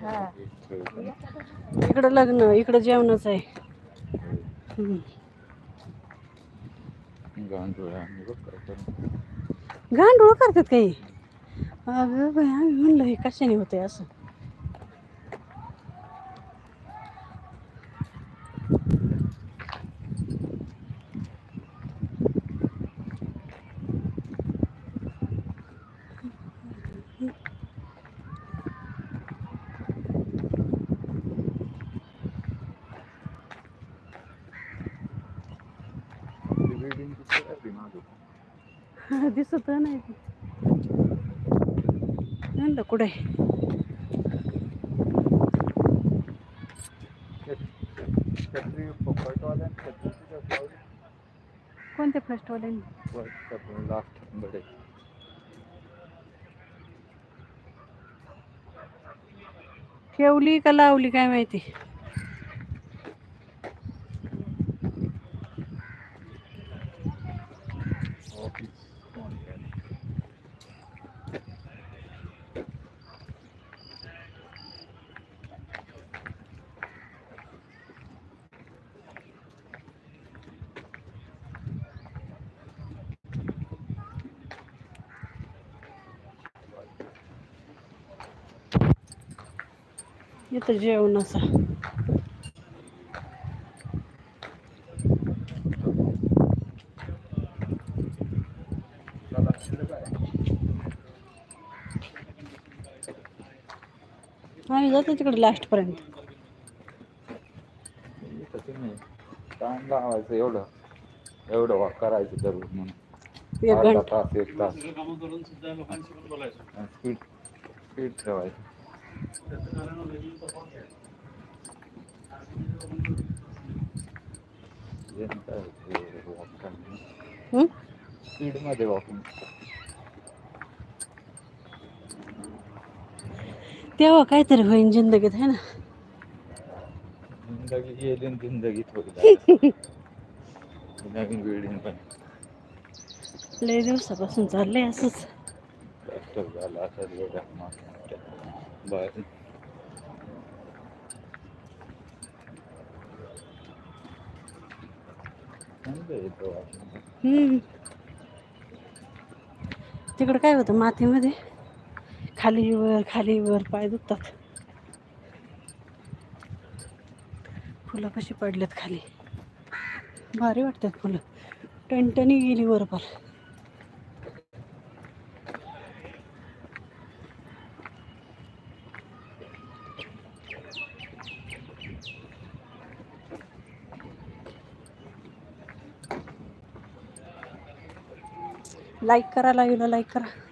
हा. एक, इकडं लग्न इकडं जेवणच आहे. गांडूळ करतात काही अगं बाई आम्ही म्हणलं हे कशाने होते असं किती आहे दिसत नाही. म्हणलं कुठे? कोणते फर्स्ट आणि लास्ट ठेवली का लावली काय माहिती? Office कोण काय? इथं जेवण असं चला, तिथं काय? आम्ही जातो तिकडे लास्ट पर्यंत. इथं तुम्ही टाइम लावायचं एवढं. एवढं वा करायचं दररोज म्हणून. एक अर्धा घंटा. तास एक तास. स्पीड स्पीड ठेवायचं. याने काय होतं, walk करणे. हं? Speed मध्ये वॉकिंग तेव्हा काहीतरी होईन जिंदगीत आहे ना? जिंदगी गेली आणि जिंदगी थोडी नवीन बिल्डिंग पण. लय दिवसापासून चाललंय असंच. झाला असं एवढ्या मोठ्या बाहेर. तिकडं काय होतं? मातीमध्ये? खाली वर खाली वर पाय दुखतात. फुलं कशी पडलेत खाली? भारी वाटतात फुलं. टणटणी गेली वर पार लाईक करा लाईव्हला लाईक करा.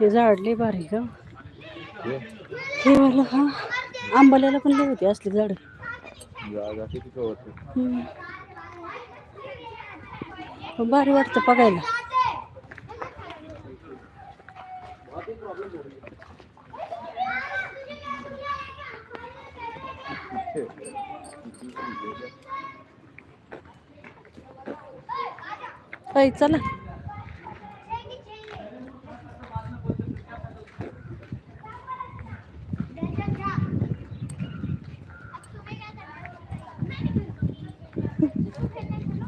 हे झाड लय भारी का हे वाला हा आंबाल्याला पण लय होती असली झाड. जागा भारी वाटतं बघायला. चला पोरं चांगली भांडतात इसकी वजह से होता है ये बोलता ही क्यों होता नहीं जीरो पॉइंट एट इंडिया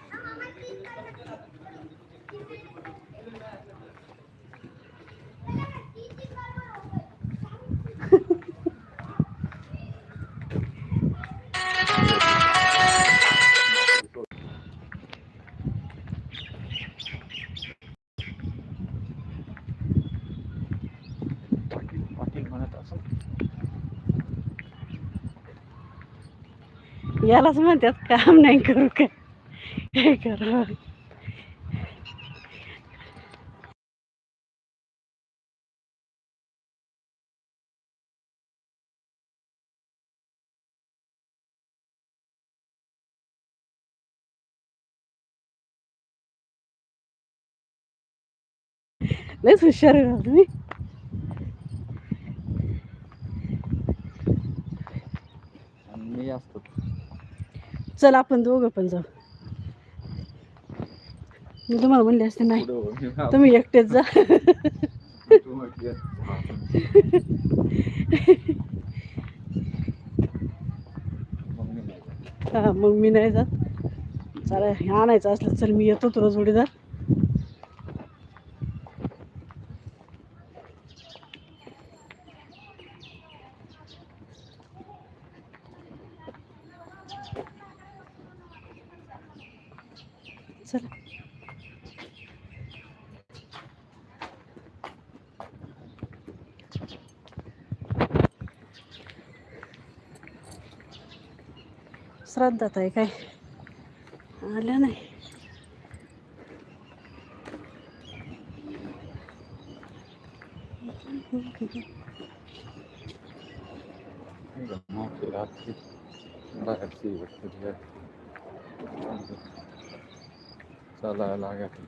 यालाच म्हणतात काम नाही करू काय काय करू लयच हुशार आहे राव तुम्ही आणि मी असतो चल आपण दोघं पण जाऊ. मी तुम्हाला म्हणले असते नाही. तुम्ही एकटेच जा. हा मग मी नाही जात. चला हे आणायचं असलं चल मी येतो तुला जोडीदार चला श्राद्धात आहे काय? आल्या नाही. चालायला लागत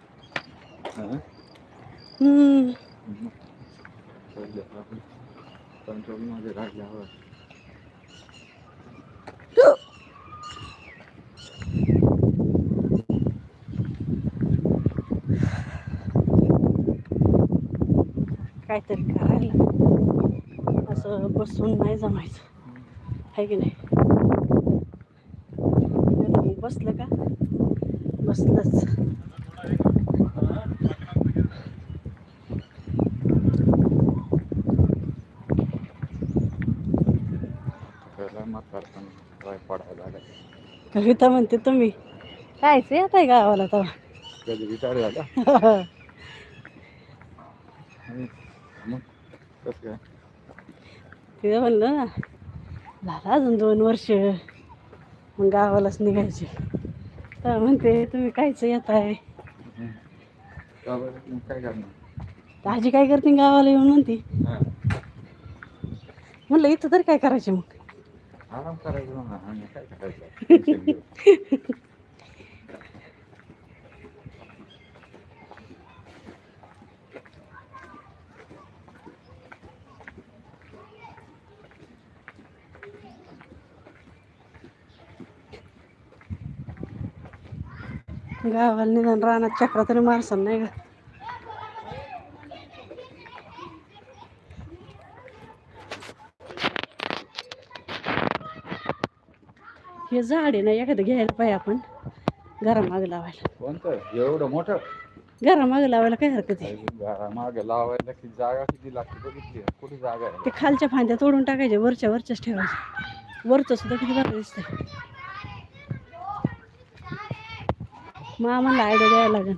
कंट्रोलमध्ये राहिल्यावर काहीतरी करायला. असं बसून नाही जमायचं. आहे की नाही? तर बसलं का? बसलंच. कविता म्हणते तुम्ही. कायच येत आहे गावाला कधी रिटायर झाला? कसं काय? म्हणलं ना झालं अजून दोन वर्ष मग गावालाच निघायचे. तर म्हणते तुम्ही कायच येत आहे काय करणार? आजी काय करते गावाला येऊन म्हणते हां. म्हणलं इथं तरी काय करायचे मग? आराम करायचं ना आणि काय करायचं? गावाला निदान रानात चक्रा तरी मारसान नाही का? हे झाड आहे ना एखादं घ्यायला पाहिजे आपण. घरामागं लावायला. कोणतं? एवढं मोठं? घरामागं लावायला काय हरकत आहे मागे लावायला की जागा किती लागते बघितली? कुठे जागा आहे? ते खालच्या फांद्या तोडून टाकायचे वरच्या वरच्याच ठेवायचे वरचं सुद्धा किती भारी दिसतंय मग आम्हाला आयडिया द्यायला लागेल.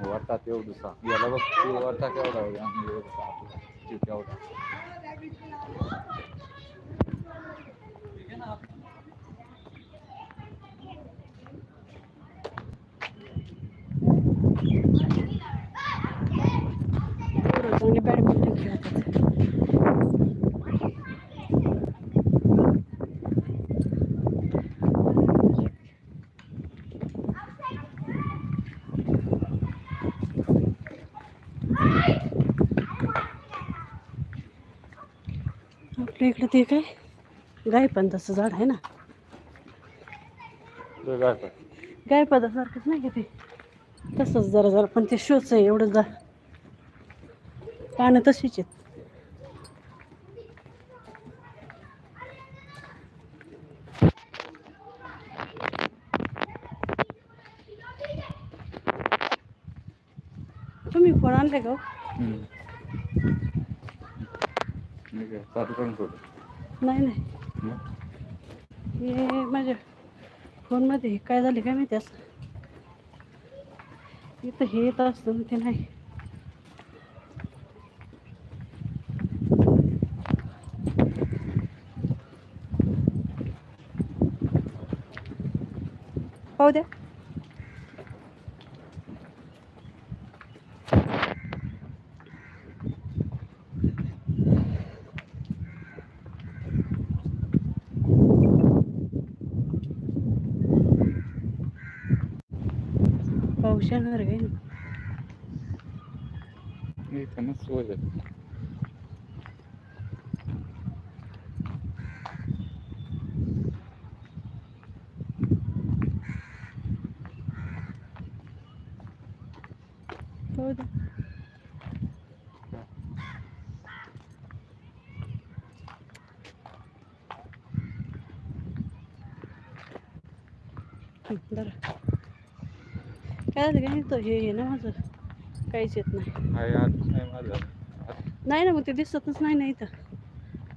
वरतात एवढं याला बघ वरता केवढा आहे. केवढा चांगले बॅडमिंटन खेळतात. किती काय? गाय पण तसं झाड आहे ना. गायपदासारखंच नाही का ते? तसंच जरा जरा पण ते शोच आहे एवढं जा. पानं तशीच आहेत. तुम्ही फोन आणले का नाही नाही. हे माझ्या फोनमध्ये काय झाले काय माहिती असं? इथं हे येत असतं ते नाही. पाहू द्या. पाऊस येणार आहे ना मी इथं सोय आहे. पाहू द्या हं, बरं काय झालं काय तो हे आहे ना माझं? काहीच येत नाही. हाय आज नाही माझं. आज नाही ना मग ते दिसतच नाही ना इथं.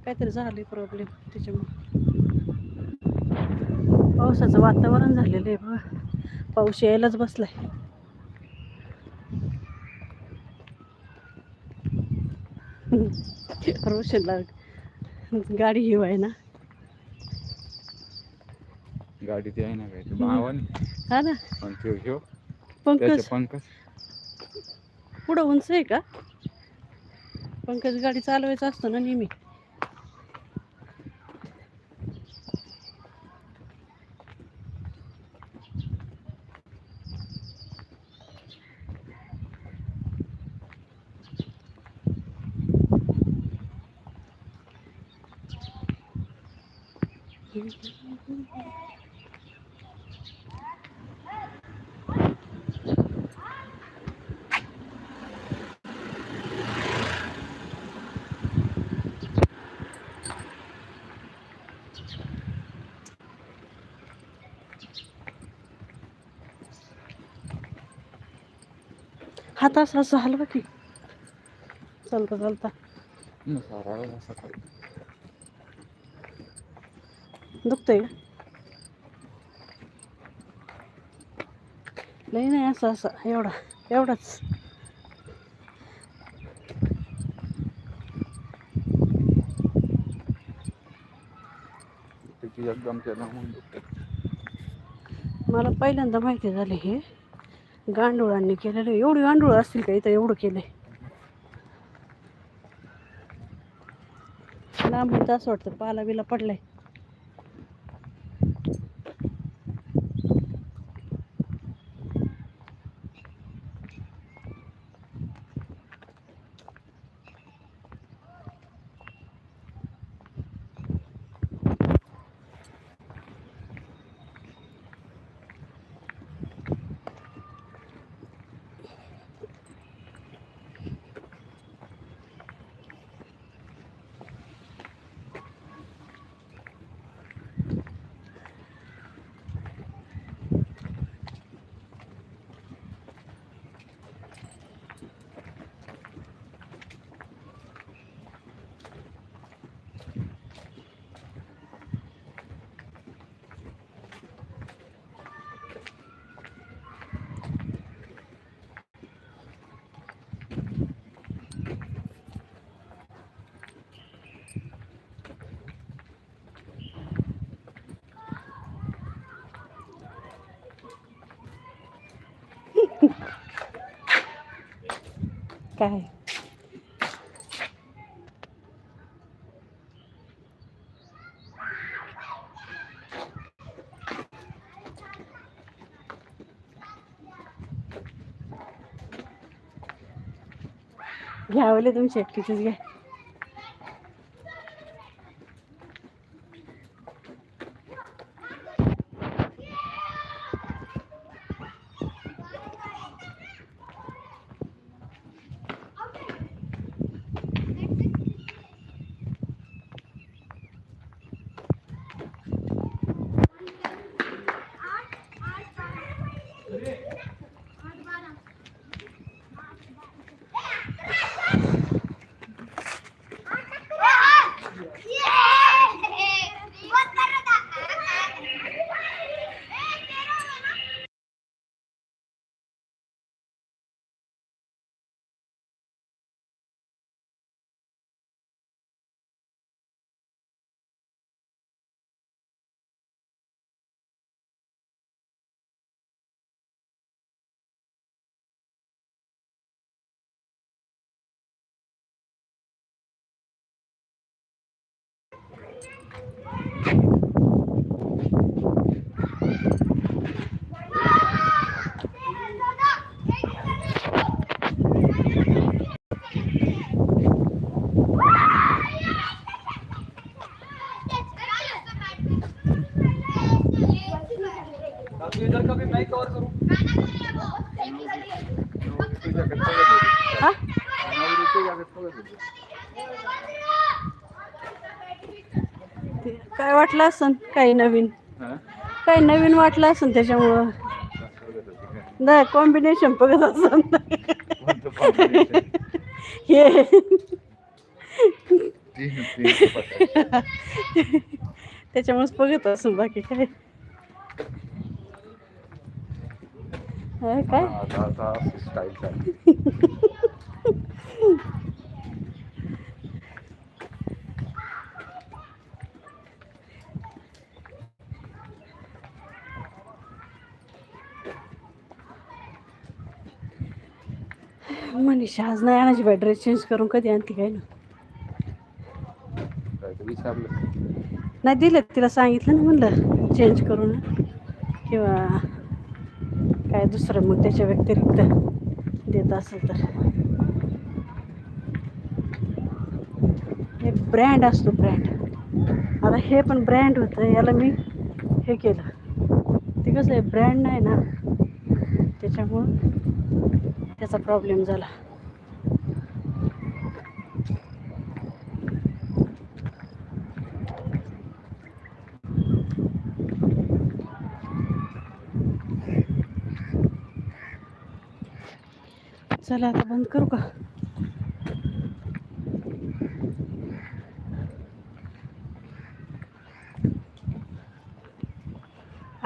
काहीतरी झाले प्रॉब्लेम त्याच्यामुळे. पावसाचं वातावरण झालेलं आहे बघा. पाऊस यायलाच बसलाय. रोशनला गाडी हिव आहे ना. गाडी ती आहे ना काय? ते हा ना. पण पंकज. पंकज. पुढं उंच आहे का? पंकज गाडी चालवायचा असतो ना नेहमी. हात असं असं हलवा की. चालता चालता. दुखतंय का? लई नाही असं असं एवढा एवढाच. एकदम. मला पहिल्यांदा माहिती झाले हे. गांडुळांनी केलेलं एवढी गांडूळ असतील का इथं? एवढं केलंय. लांबून तर असं वाटतं पाला बिला पडलाय. काय? घ्यावले तुम्ही शेटकीचेच घ्या. Yeah. काय वाटलं असन काही नवीन? काही नवीन वाटलं असन त्याच्यामुळं? नाही कॉम्बिनेशन बघत असन? हे. त्याच्यामुळेच बघत असून बाकी काय काय मनीषा आज नाही आणायची बाय ड्रेस चेंज करून कधी आणते काय ना? नाही दिलं तिला सांगितलं ना म्हणलं चेंज करून. किंवा काय दुसरं मग त्याच्या व्यतिरिक्त देत असेल तर एक ब्रँड असतो ब्रँड आता हे पण ब्रँड होतं याला मी हे केलं. ते कसं आहे ब्रँड नाही ना. त्याच्यामुळं त्याचा प्रॉब्लेम झाला. चला आता बंद करू का?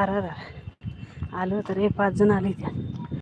अरे आलो तर रे पाच जण आले त्या